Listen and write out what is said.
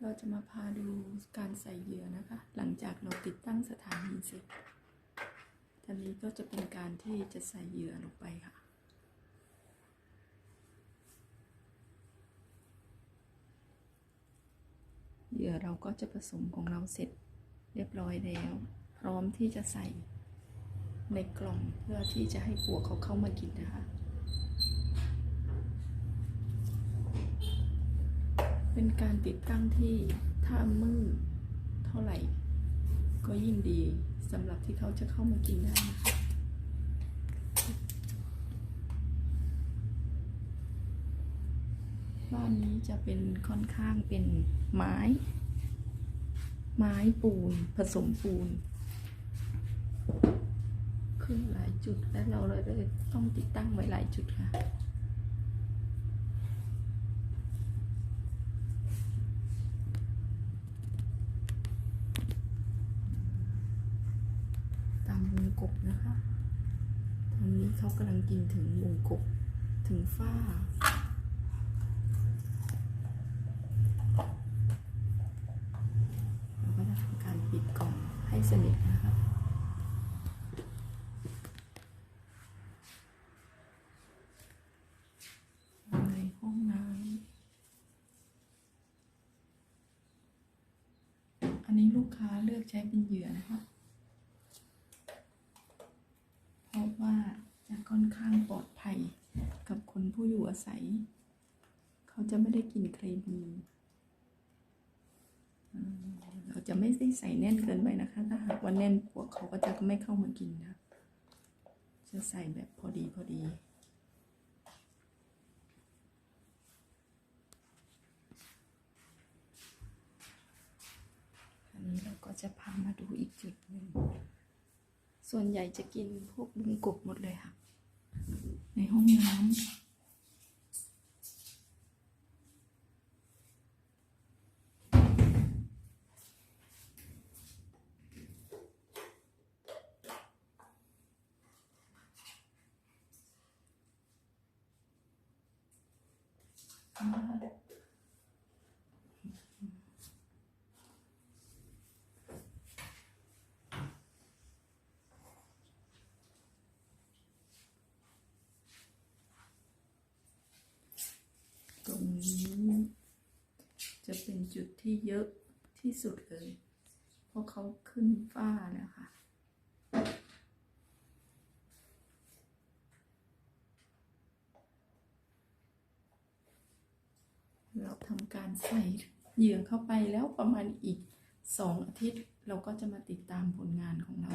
เราจะมาพาดูการใส่เหยื่อนะคะ หลังจากเราติดตั้งสถานีเสร็จตอนนี้ก็จะเป็นการที่จะใส่เหยื่อลงไปค่ะเหยื่อเราก็จะผสมของเราเสร็จเรียบร้อยแล้ว พร้อมที่จะใส่ในกล่องเพื่อที่จะให้หัวเขาเข้ามากินนะคะ เป็นการติดตั้งที่ถ้ามืดเท่าไหร่ ก็ยิ่งดีสำหรับที่เขาจะเข้ามากินได้นะคะบ้านนี้จะเป็นค่อนข้างเป็นไม้ ไม้ปูนผสมปูน ขึ้นหลายจุดและเราเลยต้องติดตั้งไว้หลายจุดค่ะ ตามวงกบนะคะตอนนี้เขากำลังกินถึงวงกบถึงฝ้า เราก็จะทำการปิดกล่องให้สนิทนะคะในห้องน้ำอันนี้ลูกค้าเลือกใช้เป็นเหยื่อนะคะ เพราะว่าจะ ค่อนข้างปลอดภัยกับคนผู้อยู่อาศัย เขาจะไม่ได้กินเคมีมเราจะไม่ได้ใส่แน่นเกินไปนะคะ ถ้าหากว่าแน่นพวกเขาก็จะไม่เข้ามากินนะ จะใส่แบบพอดีพอดีอันนี้เราก็จะพามาดูอีกจุดหนึ่ง ส่วนใหญ่จะกินพวกบุงกบหมดเลยค่ะ ในห้องน้ำตรงนี้ จะเป็นจุดที่เยอะที่สุดเลย เพราะเขาขึ้นฝ้าแล้วค่ะ เราทำการใส่เหยื่อเข้าไปแล้วประมาณอีกสองอาทิตย์ เราก็จะมาติดตามผลงานของเรา